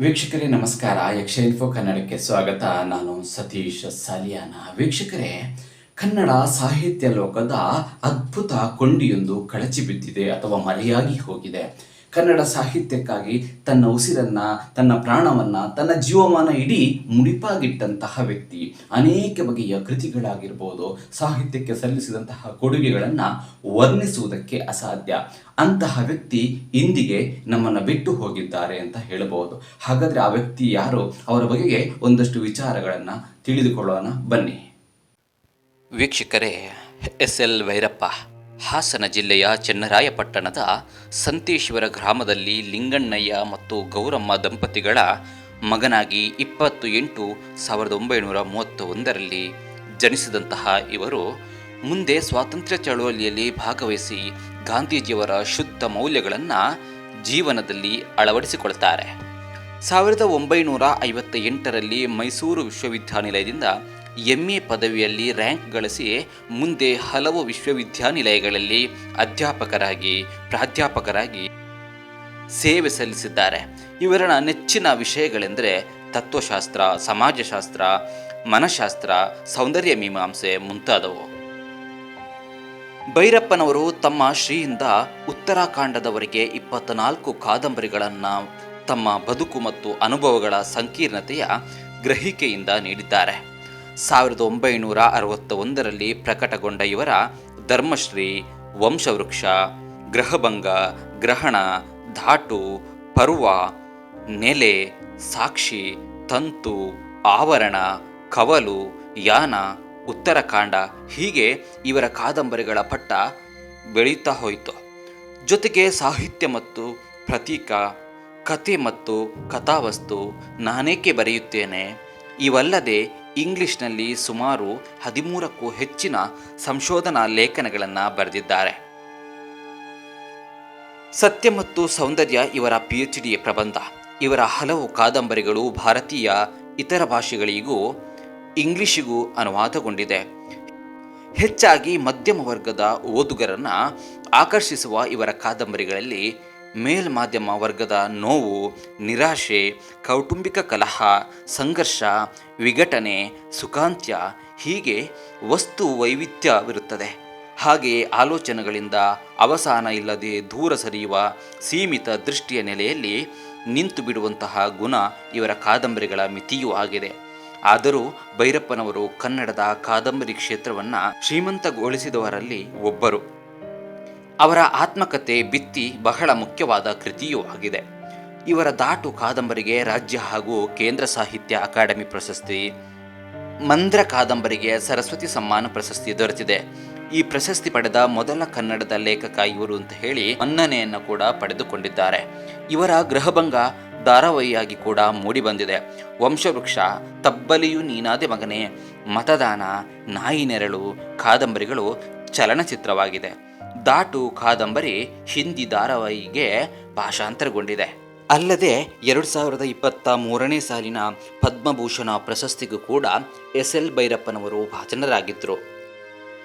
ವೀಕ್ಷಕರೇ, ನಮಸ್ಕಾರ. ಯಕ್ಷ ಇನ್ಫೋ ಕನ್ನಡಕ್ಕೆ ಸ್ವಾಗತ. ನಾನು ಸತೀಶ್ ಸಾಲಿಯಾನ. ವೀಕ್ಷಕರೇ, ಕನ್ನಡ ಸಾಹಿತ್ಯ ಲೋಕದ ಅದ್ಭುತ ಕೊಂಡಿಯೊಂದು ಕಳಚಿ ಬಿದ್ದಿದೆ ಅಥವಾ ಮರೆಯಾಗಿ ಹೋಗಿದೆ. ಕನ್ನಡ ಸಾಹಿತ್ಯಕ್ಕಾಗಿ ತನ್ನ ಉಸಿರನ್ನ, ತನ್ನ ಪ್ರಾಣವನ್ನ, ತನ್ನ ಜೀವಮಾನ ಇಡೀ ಮುಡಿಪಾಗಿಟ್ಟಂತಹ ವ್ಯಕ್ತಿ. ಅನೇಕ ಬಗೆಯ ಕೃತಿಗಳಾಗಿರ್ಬೋದು, ಸಾಹಿತ್ಯಕ್ಕೆ ಸಲ್ಲಿಸಿದಂತಹ ಕೊಡುಗೆಗಳನ್ನು ವರ್ಣಿಸುವುದಕ್ಕೆ ಅಸಾಧ್ಯ. ಅಂತಹ ವ್ಯಕ್ತಿ ಇಂದಿಗೆ ನಮ್ಮನ್ನು ಬಿಟ್ಟು ಹೋಗಿದ್ದಾರೆ ಅಂತ ಹೇಳಬಹುದು. ಹಾಗಾದ್ರೆ ಆ ವ್ಯಕ್ತಿ ಯಾರು? ಅವರ ಬಗೆಗೆ ಒಂದಷ್ಟು ವಿಚಾರಗಳನ್ನು ತಿಳಿದುಕೊಳ್ಳೋಣ. ಬನ್ನಿ. ವೀಕ್ಷಕರೇ, ಎಸ್ ಎಲ್ ಭೈರಪ್ಪ ಹಾಸನ ಜಿಲ್ಲೆಯ ಚೆನ್ನರಾಯಪಟ್ಟಣದ ಸಂತೇಶ್ವರ ಗ್ರಾಮದಲ್ಲಿ ಲಿಂಗಣ್ಣಯ್ಯ ಮತ್ತು ಗೌರಮ್ಮ ದಂಪತಿಗಳ ಮಗನಾಗಿ ಇಪ್ಪತ್ತು ಎಂಟು ಸಾವಿರದ ಒಂಬೈನೂರ ಮೂವತ್ತ ಒಂದರಲ್ಲಿ ಜನಿಸಿದಂತಹ ಇವರು ಮುಂದೆ ಸ್ವಾತಂತ್ರ್ಯ ಚಳವಳಿಯಲ್ಲಿ ಭಾಗವಹಿಸಿ ಗಾಂಧೀಜಿಯವರ ಶುದ್ಧ ಮೌಲ್ಯಗಳನ್ನು ಜೀವನದಲ್ಲಿ ಅಳವಡಿಸಿಕೊಳ್ತಾರೆ. ಸಾವಿರದ ಒಂಬೈನೂರ ಐವತ್ತ ಮೈಸೂರು ವಿಶ್ವವಿದ್ಯಾನಿಲಯದಿಂದ ಎಂ ಎ ಪದವಿಯಲ್ಲಿ ರ್ಯಾಂಕ್ ಗಳಿಸಿ ಮುಂದೆ ಹಲವು ವಿಶ್ವವಿದ್ಯಾನಿಲಯಗಳಲ್ಲಿ ಅಧ್ಯಾಪಕರಾಗಿ, ಪ್ರಾಧ್ಯಾಪಕರಾಗಿ ಸೇವೆ ಸಲ್ಲಿಸಿದ್ದಾರೆ. ಇವರ ನೆಚ್ಚಿನ ವಿಷಯಗಳೆಂದರೆ ತತ್ವಶಾಸ್ತ್ರ, ಸಮಾಜಶಾಸ್ತ್ರ, ಮನಃಶಾಸ್ತ್ರ, ಸೌಂದರ್ಯ ಮೀಮಾಂಸೆ ಮುಂತಾದವು. ಭೈರಪ್ಪನವರು ತಮ್ಮ ಶ್ರೀಯಿಂದ ಉತ್ತರಾಖಂಡದವರೆಗೆ ಇಪ್ಪತ್ನಾಲ್ಕು ಕಾದಂಬರಿಗಳನ್ನು ತಮ್ಮ ಬದುಕು ಮತ್ತು ಅನುಭವಗಳ ಸಂಕೀರ್ಣತೆಯ ಗ್ರಹಿಕೆಯಿಂದ ನೀಡಿದ್ದಾರೆ. ಸಾವಿರದ ಒಂಬೈನೂರ ಅರವತ್ತ ಒಂದರಲ್ಲಿ ಪ್ರಕಟಗೊಂಡ ಇವರ ಧರ್ಮಶ್ರೀ, ವಂಶವೃಕ್ಷ, ಗ್ರಹಭಂಗ, ಗ್ರಹಣ, ಧಾಟು, ಪರ್ವ, ನೆಲೆ, ಸಾಕ್ಷಿ, ತಂತು, ಆವರಣ, ಕವಲು, ಯಾನ, ಉತ್ತರಕಾಂಡ ಹೀಗೆ ಇವರ ಕಾದಂಬರಿಗಳ ಪಟ್ಟ ಬೆಳೀತಾ ಹೋಯಿತು. ಜೊತೆಗೆ ಸಾಹಿತ್ಯ ಮತ್ತು ಪ್ರತೀಕ ಕತೆ ಮತ್ತು ಕಥಾವಸ್ತು ನಾನೇಕೆ ಬರೆಯುತ್ತೇನೆ? ಇವಲ್ಲದೆ ಇಂಗ್ಲಿಷ್ನಲ್ಲಿ ಸುಮಾರು ಹದಿಮೂರಕ್ಕೂ ಹೆಚ್ಚಿನ ಸಂಶೋಧನಾ ಲೇಖನಗಳನ್ನು ಬರೆದಿದ್ದಾರೆ. ಸತ್ಯ ಮತ್ತು ಸೌಂದರ್ಯ ಇವರ ಪಿ ಎಚ್ ಡಿ ಪ್ರಬಂಧ. ಇವರ ಹಲವು ಕಾದಂಬರಿಗಳು ಭಾರತೀಯ ಇತರ ಭಾಷೆಗಳಿಗೂ ಇಂಗ್ಲಿಷಿಗೂ ಅನುವಾದಗೊಂಡಿದೆ. ಹೆಚ್ಚಾಗಿ ಮಧ್ಯಮ ವರ್ಗದ ಓದುಗರನ್ನು ಆಕರ್ಷಿಸುವ ಇವರ ಕಾದಂಬರಿಗಳಲ್ಲಿ ಮೇಲ್ಮಾಧ್ಯಮ ವರ್ಗದ ನೋವು, ನಿರಾಶೆ, ಕೌಟುಂಬಿಕ ಕಲಹ, ಸಂಘರ್ಷ, ವಿಘಟನೆ, ಸುಖಾಂತ್ಯ ಹೀಗೆ ವಸ್ತು ವೈವಿಧ್ಯವಿರುತ್ತದೆ. ಹಾಗೆಯೇ ಆಲೋಚನೆಗಳಿಂದ ಅವಸಾನ ಇಲ್ಲದೆ ದೂರ ಸರಿಯುವ ಸೀಮಿತ ದೃಷ್ಟಿಯ ನೆಲೆಯಲ್ಲಿ ನಿಂತು ಬಿಡುವಂತಹ ಗುಣ ಇವರ ಕಾದಂಬರಿಗಳ ಮಿತಿಯೂ ಆಗಿದೆ. ಆದರೂ ಭೈರಪ್ಪನವರು ಕನ್ನಡದ ಕಾದಂಬರಿ ಕ್ಷೇತ್ರವನ್ನು ಶ್ರೀಮಂತಗೊಳಿಸಿದವರಲ್ಲಿ ಒಬ್ಬರು. ಅವರ ಆತ್ಮಕತೆ ಬಿತ್ತಿ ಬಹಳ ಮುಖ್ಯವಾದ ಕೃತಿಯೂ ಆಗಿದೆ. ಇವರ ದಾಟು ಕಾದಂಬರಿಗೆ ರಾಜ್ಯ ಹಾಗೂ ಕೇಂದ್ರ ಸಾಹಿತ್ಯ ಅಕಾಡೆಮಿ ಪ್ರಶಸ್ತಿ, ಮಂದ್ರ ಕಾದಂಬರಿಗೆ ಸರಸ್ವತಿ ಸಮ್ಮಾನ ಪ್ರಶಸ್ತಿ ದೊರೆತಿದೆ. ಈ ಪ್ರಶಸ್ತಿ ಪಡೆದ ಮೊದಲ ಕನ್ನಡದ ಲೇಖಕ ಇವರು ಅಂತ ಹೇಳಿ ಮನ್ನಣೆಯನ್ನು ಕೂಡ ಪಡೆದುಕೊಂಡಿದ್ದಾರೆ. ಇವರ ಗೃಹಭಂಗ ಧಾರಾವಾಹಿಯಾಗಿ ಕೂಡ ಮೂಡಿಬಂದಿದೆ. ವಂಶವೃಕ್ಷ, ತಬ್ಬಲಿಯು ನೀನಾದೆ ಮಗನೇ, ಮತದಾನ, ನಾಯಿ ನೆರಳು, ಕಾದಂಬರಿಗಳು ಚಲನಚಿತ್ರವಾಗಿದೆ. ದಾಟು ಕಾದಂಬರಿ ಹಿಂದಿ ಧಾರಾವಾಹಿಗೆ ಭಾಷಾಂತರಗೊಂಡಿದೆ. ಅಲ್ಲದೆ ಎರಡು ಸಾವಿರದ ಇಪ್ಪತ್ತ ಮೂರನೇ ಸಾಲಿನ ಪದ್ಮಭೂಷಣ ಪ್ರಶಸ್ತಿಗೂ ಕೂಡ ಎಸ್ ಎಲ್ ಭೈರಪ್ಪನವರು ಭಾಜನರಾಗಿದ್ದರು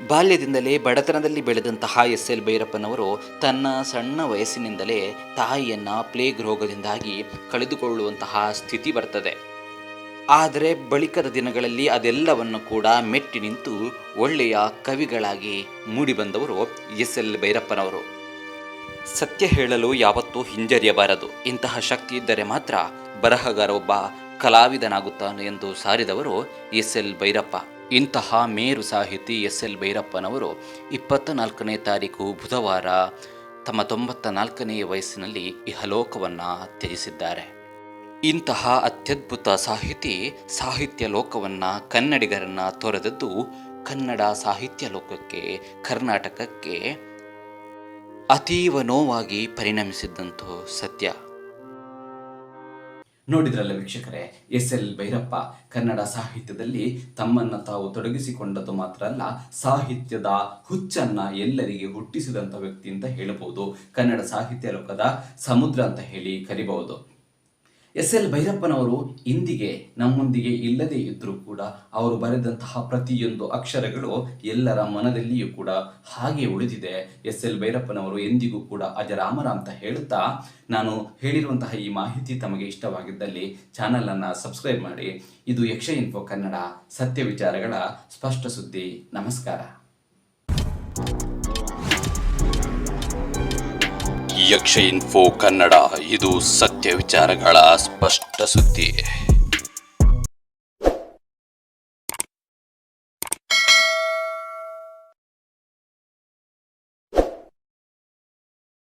ಬಾಲ್ಯದಿಂದಲೇ ಬಡತನದಲ್ಲಿ ಬೆಳೆದಂತಹ ಎಸ್ ಎಲ್ ಭೈರಪ್ಪನವರು ತನ್ನ ಸಣ್ಣ ವಯಸ್ಸಿನಿಂದಲೇ ತಾಯಿಯನ್ನು ಪ್ಲೇಗ್ ರೋಗದಿಂದಾಗಿ ಕಳೆದುಕೊಳ್ಳುವಂತಹ ಸ್ಥಿತಿ ಬರ್ತದೆ. ಆದರೆ ಬಳಿಕದ ದಿನಗಳಲ್ಲಿ ಅದೆಲ್ಲವನ್ನು ಕೂಡ ಮೆಟ್ಟಿ ನಿಂತು ಒಳ್ಳೆಯ ಕವಿಗಳಾಗಿ ಮೂಡಿಬಂದವರು ಎಸ್ ಎಲ್ ಭೈರಪ್ಪನವರು. ಸತ್ಯ ಹೇಳಲು ಯಾವತ್ತೂ ಹಿಂಜರಿಯಬಾರದು. ಇಂತಹ ಶಕ್ತಿ ಇದ್ದರೆ ಮಾತ್ರ ಬರಹಗಾರ ಒಬ್ಬ ಕಲಾವಿದನಾಗುತ್ತಾನೆ ಎಂದು ಸಾರಿದವರು ಎಸ್ ಎಲ್ ಭೈರಪ್ಪ. ಇಂತಹ ಮೇರು ಸಾಹಿತಿ ಎಸ್ ಎಲ್ ಭೈರಪ್ಪನವರು ಇಪ್ಪತ್ತ ನಾಲ್ಕನೇ ತಾರೀಕು ಬುಧವಾರ ತಮ್ಮ ತೊಂಬತ್ತ ನಾಲ್ಕನೆಯ ವಯಸ್ಸಿನಲ್ಲಿ ಇಹಲೋಕವನ್ನು ತ್ಯಜಿಸಿದ್ದಾರೆ. ಇಂತಹ ಅತ್ಯದ್ಭುತ ಸಾಹಿತಿ ಸಾಹಿತ್ಯ ಲೋಕವನ್ನು ಕನ್ನಡಿಗರನ್ನ ತೊರೆದದ್ದು ಕನ್ನಡ ಸಾಹಿತ್ಯ ಲೋಕಕ್ಕೆ, ಕರ್ನಾಟಕಕ್ಕೆ ಅತೀವ ನೋವಾಗಿ ಪರಿಣಮಿಸಿದ್ದಂತೂ ಸತ್ಯ. ನೋಡಿದ್ರಲ್ಲ ವೀಕ್ಷಕರೇ, ಎಸ್ ಎಲ್ ಭೈರಪ್ಪ ಕನ್ನಡ ಸಾಹಿತ್ಯದಲ್ಲಿ ತಮ್ಮನ್ನ ತಾವು ತೊಡಗಿಸಿಕೊಂಡದ್ದು ಮಾತ್ರ ಅಲ್ಲ, ಸಾಹಿತ್ಯದ ಹುಚ್ಚನ್ನ ಎಲ್ಲರಿಗೆ ಹುಟ್ಟಿಸಿದಂಥ ವ್ಯಕ್ತಿ ಅಂತ ಹೇಳಬಹುದು ಕನ್ನಡ ಸಾಹಿತ್ಯ ಲೋಕದ ಸಮುದ್ರ ಅಂತ ಹೇಳಿ ಕರಿಬಹುದು. ಎಸ್ ಎಲ್ ಭೈರಪ್ಪನವರು ಇಂದಿಗೆ ನಮ್ಮೊಂದಿಗೆ ಇಲ್ಲದೇ ಇದ್ದರೂ ಕೂಡ ಅವರು ಬರೆದಂತಹ ಪ್ರತಿಯೊಂದು ಅಕ್ಷರಗಳು ಎಲ್ಲರ ಮನದಲ್ಲಿಯೂ ಕೂಡ ಹಾಗೆ ಉಳಿದಿದೆ. ಎಸ್ ಎಲ್ ಭೈರಪ್ಪನವರು ಎಂದಿಗೂ ಕೂಡ ಅಜರಾಮರ ಅಂತ ಹೇಳುತ್ತಾ, ನಾನು ಹೇಳಿರುವಂತಹ ಈ ಮಾಹಿತಿ ತಮಗೆ ಇಷ್ಟವಾಗಿದ್ದಲ್ಲಿ ಚಾನಲನ್ನು ಸಬ್ಸ್ಕ್ರೈಬ್ ಮಾಡಿ. ಇದು ಯಕ್ಷ ಇನ್ಫೋ ಕನ್ನಡ ಸತ್ಯ ವಿಚಾರಗಳ ಸ್ಪಷ್ಟ ಸುದ್ದಿ. ನಮಸ್ಕಾರ. ಯಕ್ಷ ಇನ್ಫೋ ಕನ್ನಡ. ಇದು ಸತ್ಯ ವಿಚಾರಗಳ ಸ್ಪಷ್ಟ ಸುದ್ದಿ.